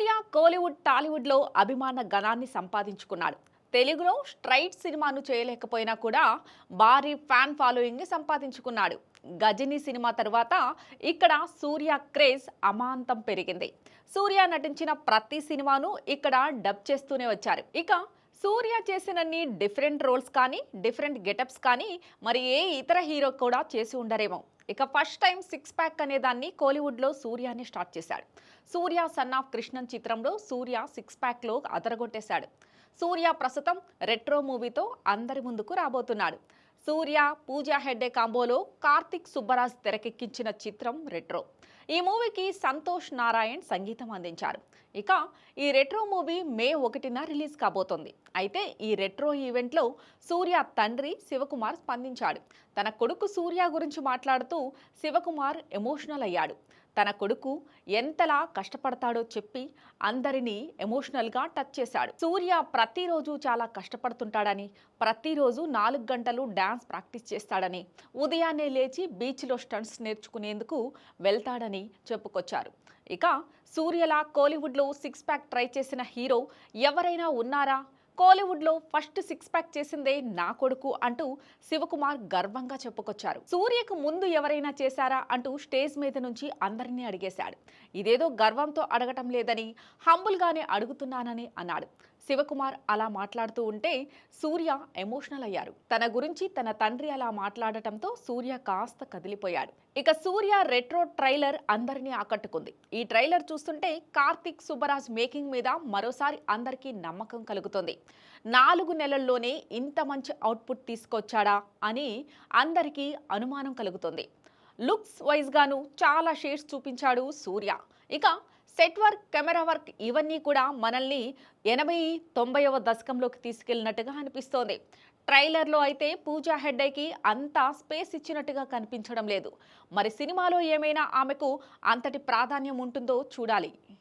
సూర్య కోలీవుడ్ టాలీవుడ్లో అభిమాన గణాన్ని సంపాదించుకున్నాడు. తెలుగులో స్ట్రైట్ సినిమాను చేయలేకపోయినా కూడా భారీ ఫ్యాన్ ఫాలోయింగ్ని సంపాదించుకున్నాడు. గజని సినిమా తర్వాత ఇక్కడ సూర్య క్రేజ్ అమాంతం పెరిగింది. సూర్య నటించిన ప్రతి సినిమాను ఇక్కడ డబ్ చేస్తూనే వచ్చారు. ఇక సూర్య చేసినన్ని డిఫరెంట్ రోల్స్ కానీ డిఫరెంట్ గెటప్స్ కానీ మరి ఏ ఇతర హీరో కూడా చేసి ఉండరేమో. ఇక ఫస్ట్ టైం సిక్స్ ప్యాక్ అనే దాన్ని కోలీవుడ్లో సూర్యాని స్టార్ట్ చేశాడు. సూర్య సన్ ఆఫ్ కృష్ణన్ చిత్రంలో సూర్య సిక్స్ ప్యాక్లో అదరగొట్టేశాడు. సూర్య ప్రస్తుతం రెట్రో మూవీతో అందరి ముందుకు రాబోతున్నాడు. సూర్య పూజా హెడ్డే కాంబోలో కార్తిక్ సుబ్బరాజ్ తెరకెక్కించిన చిత్రం రెట్రో. ఈ మూవీకి సంతోష్ నారాయణ్ సంగీతం అందించారు. ఇక ఈ రెట్రో మూవీ మే ఒకటిన రిలీజ్ కాబోతోంది. అయితే ఈ రెట్రో ఈవెంట్లో సూర్య తండ్రి శివకుమార్ స్పందించాడు. తన కొడుకు సూర్య గురించి మాట్లాడుతూ శివకుమార్ ఎమోషనల్ అయ్యాడు. తన కొడుకు ఎంతలా కష్టపడతాడో చెప్పి అందరినీ ఎమోషనల్గా టచ్ చేశాడు. సూర్య ప్రతిరోజు చాలా కష్టపడుతుంటాడని ప్రతిరోజు నాలుగు గంటలు డ్యాన్స్ ప్రాక్టీస్ చేస్తాడని ఉదయాన్నే లేచి బీచ్లో స్టంట్స్ నేర్చుకునేందుకు వెళ్తాడని చెప్పుకొచ్చారు. ఇక సూర్యలా కోలీవుడ్లో సిక్స్ ప్యాక్ ట్రై చేసిన హీరో ఎవరైనా ఉన్నారా? కోలీవుడ్లో ఫస్ట్ సిక్స్ ప్యాక్ చేసిందే నా కొడుకు అంటూ శివకుమార్ గర్వంగా చెప్పుకొచ్చారు. సూర్యకు ముందు ఎవరైనా చేశారా అంటూ స్టేజ్ మీద నుంచి అందరినీ అడిగేశాడు. ఇదేదో గర్వంతో అడగటం లేదని హంబుల్గానే అడుగుతున్నానని అన్నాడు. శివకుమార్ అలా మాట్లాడుతూ ఉంటే సూర్య ఎమోషనల్ అయ్యారు. తన గురించి తన తండ్రి అలా మాట్లాడటంతో సూర్య కాస్త కదిలిపోయాడు. ఇక సూర్య రెట్రో ట్రైలర్ అందరినీ ఆకట్టుకుంది. ఈ ట్రైలర్ చూస్తుంటే కార్తిక్ సుబ్బరాజ్ మేకింగ్ మీద మరోసారి అందరికీ నమ్మకం కలుగుతుంది. నాలుగు నెలల్లోనే ఇంత మంచి అవుట్పుట్ తీసుకొచ్చాడా అని అందరికీ అనుమానం కలుగుతుంది. లుక్స్ వైజ్గాను చాలా షేడ్స్ చూపించాడు సూర్య. ఇక సెట్ వర్క్ కెమెరా వర్క్ ఇవన్నీ కూడా మనల్ని ఎనభై తొంభైవ దశకంలోకి తీసుకెళ్ళినట్టుగా అనిపిస్తోంది. ట్రైలర్లో అయితే పూజా హెడ్డేకి అంత స్పేస్ ఇచ్చినట్టుగా కనిపించడం లేదు. మరి సినిమాలో ఏమైనా ఆమెకు అంతటి ప్రాధాన్యం ఉంటుందో చూడాలి.